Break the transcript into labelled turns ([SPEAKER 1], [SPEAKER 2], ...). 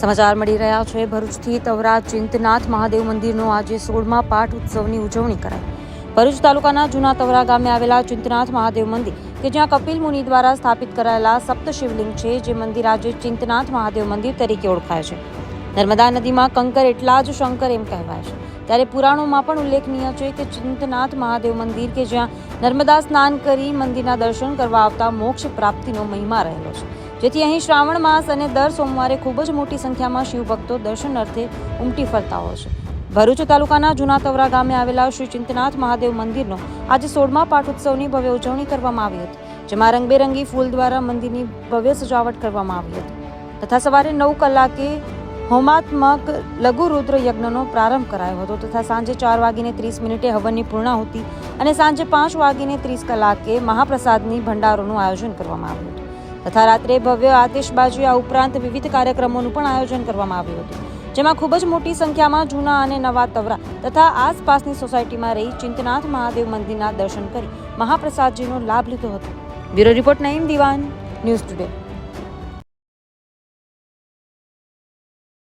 [SPEAKER 1] સમાચાર મળી રહ્યા છે. ભરૂચથી તવરા ચિંતનાથ મહાદેવ મંદિરનો આજે સોળમા પાઠ ઉત્સવની ઉજવણી કરાઈ. ભરૂચ તાલુકાના જૂના તવરા ગામે આવેલા ચિંતનાથ મહાદેવ મંદિર, કે જ્યાં કપિલ મુનિ દ્વારા સ્થાપિત કરાયેલા સપ્ત શિવલિંગ છે, જે મંદિર આજે ચિંતનાથ મહાદેવ મંદિર તરીકે ઓળખાય છે. નર્મદા નદીમાં કંકર એટલા જ શંકર એમ કહેવાય છે. ત્યારે પુરાણોમાં પણ ઉલ્લેખનીય છે કે ચિંતનાથ મહાદેવ મંદિર, કે જ્યાં નર્મદા સ્નાન કરી મંદિરના દર્શન કરવા આવતા મોક્ષ પ્રાપ્તિનો મહિમા રહેલો છે. જેથી અહીં શ્રાવણ માસ અને દર સોમવારે ખૂબ જ મોટી સંખ્યામાં શિવભક્તો દર્શન અર્થે ઉમટી ફરતા હોય છે. ભરૂચ તાલુકાના જૂના તવરા ગામે આવેલા શ્રી ચિંતનાથ મહાદેવ મંદિરનો આજે સોળમા પાઠોત્સવની ભવ્ય ઉજવણી કરવામાં આવી હતી, જેમાં રંગબેરંગી ફૂલ દ્વારા મંદિરની ભવ્ય સજાવટ કરવામાં આવી હતી. તથા સવારે નવ કલાકે હોમાત્મક લઘુરુદ્ર યજ્ઞનો પ્રારંભ કરાયો હતો તથા સાંજે ચાર વાગીને ત્રીસ મિનિટે હવનની પૂર્ણાહુતિ અને સાંજે પાંચ વાગીને ત્રીસ કલાકે મહાપ્રસાદની ભંડારોનું આયોજન કરવામાં આવ્યું હતું. તથા રાત્રે ભવ્ય આતિશબાજી આ ઉપરાંત વિવિધ કાર્યક્રમોનું પણ આયોજન કરવામાં આવ્યું હતું. જેમાં ખૂબ જ મોટી સંખ્યામાં જૂના અને નવા તવરા તથા આસપાસની સોસાયટીમાં રહી ચિંતનાથ મહાદેવ મંદિરના દર્શન કરી મહાપ્રસાદજીનો લાભ લીધો હતો. બ્યુરો રિપોર્ટ નઈમ દિવાન, ન્યૂઝ ટુડે.